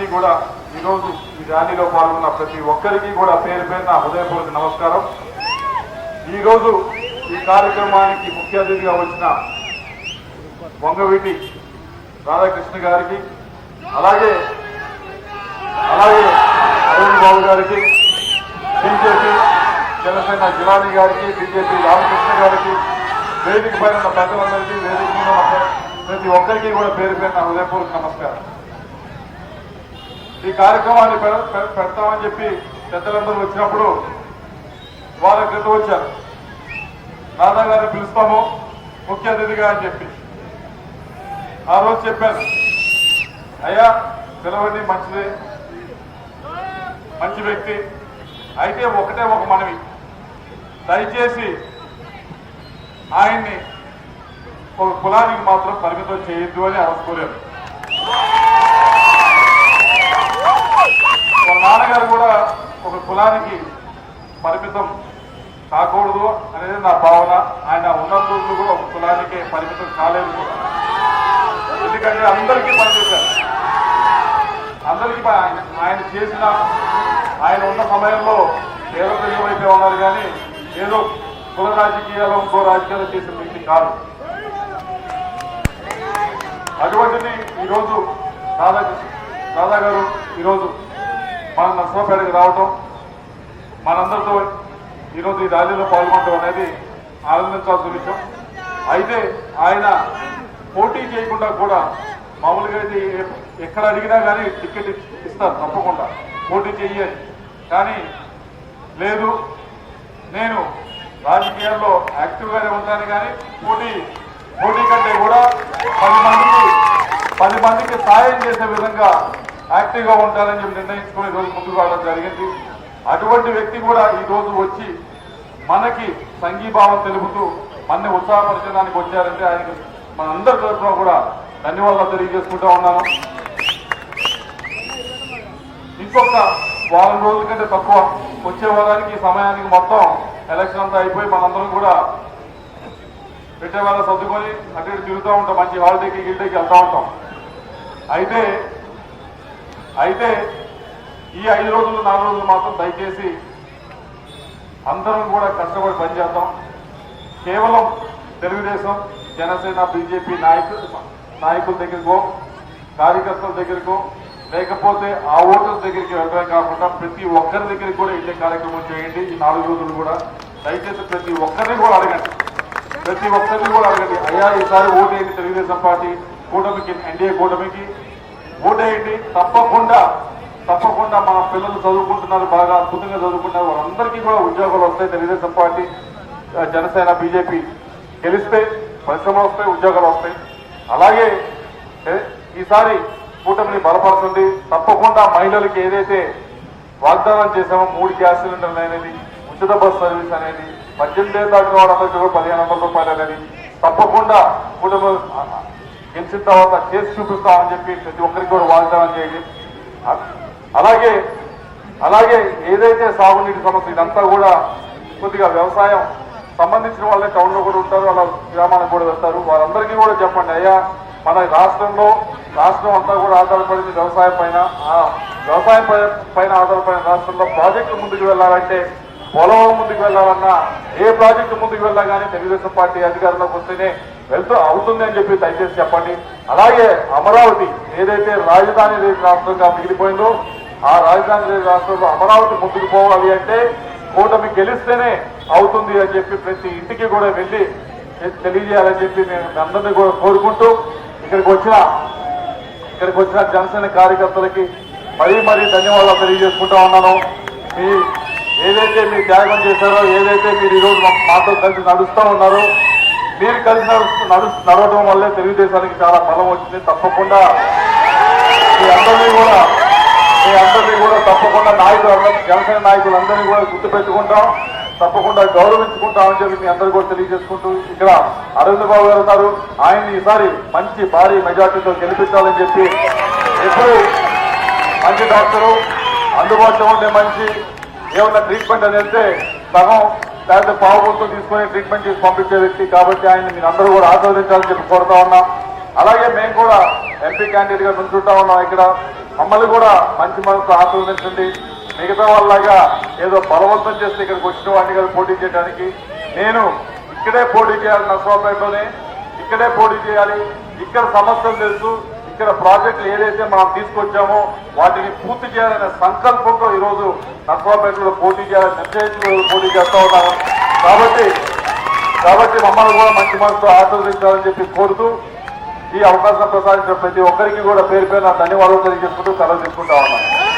అందరికీ కూడా ఈరోజు ఈ ర్యాలీలో పాల్గొన్న ప్రతి ఒక్కరికి కూడా పేరు పేరున హృదయపూర్వక నమస్కారం. ఈరోజు ఈ కార్యక్రమానికి ముఖ్య అతిథిగా వచ్చిన వంగవీటి రాధాకృష్ణ గారికి అలాగే అలాగే అరుణ్ బాబు గారికి బీజేపీ జనసేన జిలాని గారికి బీజేపీ రామకృష్ణ గారికి వేదిక పైన ఉన్న పెద్దలందరికీ వేదిక ప్రతి ఒక్కరికి కూడా పేరు పేరున హృదయపూర్వక నమస్కారం. ఈ కార్యక్రమాన్ని పె- పెడతామని చెప్పి పెద్దలందరూ వచ్చినప్పుడు వాళ్ళ క్రితం వచ్చారు. రాధా గారిని పిలుస్తాము ముఖ్య అతిథిగా అని చెప్పి. ఆ రోజు చెప్పాను అయ్యా పిలవండి మంచిది. మంచి వ్యక్తి. అయితే ఒకటే ఒక మనవి. దయచేసి ఆయన్ని ఒక కులానికి మాత్రం పరిమితం చేయొద్దు అని అవసుకోలేదు వాళ్ళ నాన్నగారు కూడా ఒక కులానికి పరిమితం కాకూడదు అనేది నా భావన. ఆయన ఉన్న రోజులు కూడా ఒక కులానికి పరిమితం కాలేదు ఎందుకంటే అందరికీ పనిచేశారు. అందరికీ ఆయన చేసిన ఆయన ఉన్న సమయంలో ఏదో తెలుగు ఉన్నారు కానీ ఏదో కుల రాజకీయాలు ఇంకో రాజకీయాలు చేసిన వ్యక్తి కాదు. అటువంటిది ఈరోజు దాదా దాదా గారు ఈరోజు మన నర్సరావుపేటకి రావటం మనందరితో ఈరోజు ఈ ర్యాలీలో పాల్గొనడం అనేది ఆనందించాల్సిన విషయం. అయితే ఆయన పోటీ చేయకుండా కూడా మామూలుగా అయితే ఎక్కడ అడిగినా కానీ టికెట్ ఇస్తారు తప్పకుండా. పోటీ చెయ్యాలి కానీ లేదు నేను రాజకీయాల్లో యాక్టివ్గానే ఉంటాను కానీ పోటీ పోటీ కంటే కూడా పది మందికి పది మందికి సాయం చేసే విధంగా యాక్టివ్గా ఉంటానని చెప్పి నిర్ణయించుకుని ఈరోజు రోజు ముందుకు రావడం జరిగింది. అటువంటి వ్యక్తి కూడా ఈ రోజు వచ్చి మనకి సంఘీభావం తెలుపుతూ మనని ఉత్సాహపరచడానికి వచ్చారంటే ఆయనకి మనందరి తరఫున కూడా ధన్యవాదాలు తెలియజేసుకుంటా ఉన్నాను. ఇంకొక వారం రోజుల కంటే తక్కువ వచ్చే వారానికి సమయానికి మొత్తం ఎలక్షన్ అంతా అయిపోయి మనందరం కూడా పెట్టే వాళ్ళ సర్దుకొని అటు ఇటు తిరుగుతూ ఉంటాం. మంచి హాలిడేకి గిల్డేకి వెళ్తూ ఉంటాం. అయితే అయితే ఈ ఐదు రోజులు నాలుగు రోజులు మాత్రం దయచేసి అందరం కూడా కష్టపడి పనిచేద్దాం. కేవలం తెలుగుదేశం జనసేన బీజేపీ నాయకులు నాయకుల దగ్గరకో కార్యకర్తల దగ్గరకో లేకపోతే ఆ ఓటర్ల దగ్గరికి వెళ్ళడమే కాకుండా ప్రతి ఒక్కరి దగ్గరికి కూడా వెళ్ళే కార్యక్రమం చేయండి ఈ నాలుగు రోజులు కూడా. దయచేసి ప్రతి ఒక్కరిని కూడా అడగండి. ప్రతి ఒక్కరిని కూడా అడగండి. అయ్యా ఈసారి ఓటేయండి తెలుగుదేశం పార్టీ కూటమికి ఎన్డీఏ కూటమికి. ఓటేయండి తప్పకుండా. తప్పకుండా మన పిల్లలు చదువుకుంటున్నారు బాగా అద్భుతంగా చదువుకుంటున్నారు. వాళ్ళందరికీ కూడా ఉద్యోగాలు వస్తాయి. తెలుగుదేశం పార్టీ జనసేన బీజేపీ గెలిస్తే పరిశ్రమలు వస్తాయి ఉద్యోగాలు వస్తాయి. అలాగే ఈసారి కూటమిని బలపడుతుంది తప్పకుండా మహిళలకి ఏదైతే వాగ్దానం చేసామో మూడు గ్యాస్ సిలిండర్లు అనేది ఉచిత బస్ సర్వీస్ అనేది పద్దెనిమిది దాకా దాటిన కూడా పదిహేను వందల రూపాయలు అనేది తప్పకుండా కూటమి గెలిచిన తర్వాత చేసి చూపిస్తామని చెప్పి ప్రతి ఒక్కరికి కూడా వాగ్దానం చేయండి. అలాగే అలాగే ఏదైతే సాగునీటి సమస్య ఇదంతా కూడా కొద్దిగా వ్యవసాయం సంబంధించిన వాళ్ళే టౌన్లో కూడా ఉంటారు అలా గ్రామానికి కూడా వెళ్తారు. వారందరికీ కూడా చెప్పండి అయ్యా మన రాష్ట్రంలో రాష్ట్రం అంతా కూడా ఆధారపడింది వ్యవసాయం పైన. వ్యవసాయం పై- పైన ఆధారపడిన రాష్ట్రంలో ప్రాజెక్టు ముందుకు వెళ్ళాలంటే పోలవరం ముందుకు వెళ్ళాలన్నా ఏ ప్రాజెక్టు ముందుకు వెళ్ళా కానీ తెలుగుదేశం పార్టీ అధికారంలోకి వస్తేనే వెళ్తూ అవుతుంది అని చెప్పి దయచేసి చెప్పండి. అలాగే అమరావతి ఏదైతే రాజధాని రాష్ట్రంగా మిగిలిపోయిందో ఆ రాజధాని లేని రాష్ట్రంలో అమరావతి ముందుకు పోవాలి అంటే కూటమి గెలిస్తేనే అవుతుంది అని చెప్పి ప్రతి ఇంటికి కూడా వెళ్ళి తెలియజేయాలని చెప్పి నేను అందరినీ కూడా కోరుకుంటూ ఇక్కడికి వచ్చిన ఇక్కడికి వచ్చిన జనసేన కార్యకర్తలకి మరీ మరీ ధన్యవాదాలు తెలియజేసుకుంటా ఉన్నాను. మీ ఏదైతే మీరు త్యాగం చేశారో ఏదైతే మీరు ఈరోజు మాతో కలిసి నడుస్తూ ఉన్నారో మీరు కలిసి నడుస్తూ నడు- నడవడం వల్లే తెలుగుదేశానికి చాలా బలం వచ్చింది. తప్పకుండా మీ అందరినీ కూడా మీ అందరినీ కూడా తప్పకుండా నాయకులు జనసేన నాయకులందరినీ కూడా గుర్తుపెట్టుకుంటాం. తప్పకుండా గౌరవించుకుంటామని చెప్పి మీ అందరూ కూడా తెలియజేసుకుంటూ ఇక్కడ అరవింద్ బాబు గారు ఉన్నారు. ఆయన ఈసారి మంచి భారీ మెజార్టీతో గెలిపించాలని చెప్పి ఎప్పుడు మంచి డాక్టరు అందుబాటులో ఉండే మంచి ఏమన్నా ట్రీట్మెంట్ అని వెళ్తే సగం లేకపోతే పావుతో తీసుకొని ట్రీట్మెంట్ చేసి పంపించే వ్యక్తి కాబట్టి ఆయన మీరు అందరూ కూడా ఆశీర్వదించాలని చెప్పి కోరుతా ఉన్నాం. అలాగే మేము కూడా ఎంపీ క్యాండిడేట్గా నుంచుంటా ఉన్నాం ఇక్కడ. మమ్మల్ని కూడా మంచి మనసు ఆశీర్వదించండి. మిగతా వాళ్ళగా ఏదో బలవంతం చేస్తే ఇక్కడికి వచ్చిన వాడిని కదా పోటీ చేయడానికి. నేను ఇక్కడే పోటీ చేయాలి నర్సరావుపేటలోనే ఇక్కడే పోటీ చేయాలి. ఇక్కడ సమస్యలు తెలుసు. ఇక్కడ ప్రాజెక్టులు ఏదైతే మనం తీసుకొచ్చామో వాటిని పూర్తి చేయాలనే సంకల్పంతో ఈరోజు నర్సరావుపేటలో పోటీ చేయాలని నిశ్చయించి పోటీ చేస్తూ ఉన్నాను కాబట్టి కాబట్టి మమ్మల్ని కూడా మంచి మనసుతో ఆశీర్వదించాలని చెప్పి కోరుతూ ఈ అవకాశం ప్రసాదించిన ప్రతి ఒక్కరికి కూడా పేరు పేరు నా ధన్యవాదాలు తెలియజేసుకుంటూ సెలవు తీసుకుంటా ఉన్నాను.